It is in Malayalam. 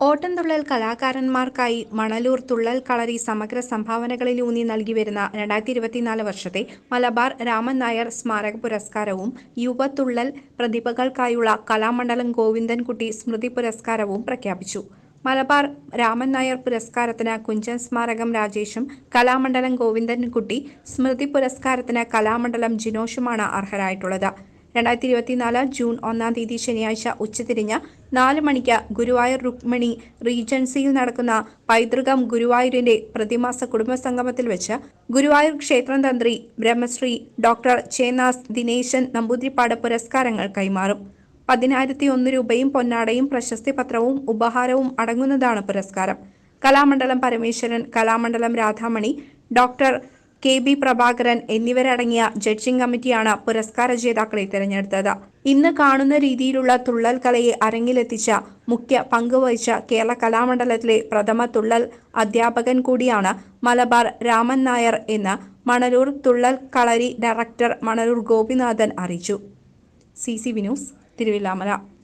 ഓട്ടംതുള്ളൽ കലാകാരന്മാർക്കായി മണലൂർ തുള്ളൽ കളരി സമഗ്ര സംഭാവനകളിലൂന്നി നൽകി വരുന്ന രണ്ടായിരത്തി ഇരുപത്തിനാല് വർഷത്തെ മലബാർ രാമൻ നായർ സ്മാരക പുരസ്കാരവും യുവതുള്ളൽ പ്രതിഭകൾക്കായുള്ള കലാമണ്ഡലം ഗോവിന്ദൻകുട്ടി സ്മൃതി പുരസ്കാരവും പ്രഖ്യാപിച്ചു. മലബാർ രാമൻ നായർ പുരസ്കാരത്തിന് കുഞ്ചൻ സ്മാരകം രാജേഷും കലാമണ്ഡലം ഗോവിന്ദൻകുട്ടി സ്മൃതി പുരസ്കാരത്തിന് കലാമണ്ഡലം ജിനോഷുമാണ് അർഹരായിട്ടുള്ളത്. രണ്ടായിരത്തി ഇരുപത്തിനാല് ജൂൺ ഒന്നാം തീയതി ശനിയാഴ്ച ഉച്ചതിരിഞ്ഞ് നാല് മണിക്ക് ഗുരുവായൂർ രുക്മിണി റീജൻസിയിൽ നടക്കുന്ന പൈതൃകം ഗുരുവായൂരിന്റെ പ്രതിമാസ കുടുംബ സംഗമത്തിൽ വെച്ച് ഗുരുവായൂർ ക്ഷേത്രം തന്ത്രി ബ്രഹ്മശ്രീ ഡോക്ടർ ചേനാസ് ദിനേശൻ നമ്പൂതിരിപ്പാട് പുരസ്കാരങ്ങൾ കൈമാറും. പതിനായിരത്തി ഒന്ന് രൂപയും പൊന്നാടയും പ്രശസ്തി പത്രവും ഉപഹാരവും അടങ്ങുന്നതാണ് പുരസ്കാരം. Kalamandalam Parameswaran Kalamandalam Radhamani doctor K B Prabhakaran എന്നിവരടങ്ങിയ ജഡ്ജിംഗ് കമ്മിറ്റിയാണ് പുരസ്കാര ജേതാക്കളെ തിരഞ്ഞെടുത്തത്. ഇന്ന് കാണുന്ന രീതിയിലുള്ള തുള്ളൽ കലയെ അരങ്ങിലെത്തിച്ച മുഖ്യ പങ്കുവഹിച്ച കേരള കലാമണ്ഡലത്തിലെ പ്രഥമ തുള്ളൽ അധ്യാപകൻ കൂടിയാണ് മലബാർ രാമൻ നായർ എന്ന് മണലൂർ തുള്ളൽ കളരി ഡയറക്ടർ മണലൂർ ഗോപിനാഥൻ അറിയിച്ചു. C C Vinoos Thiruvilwamala.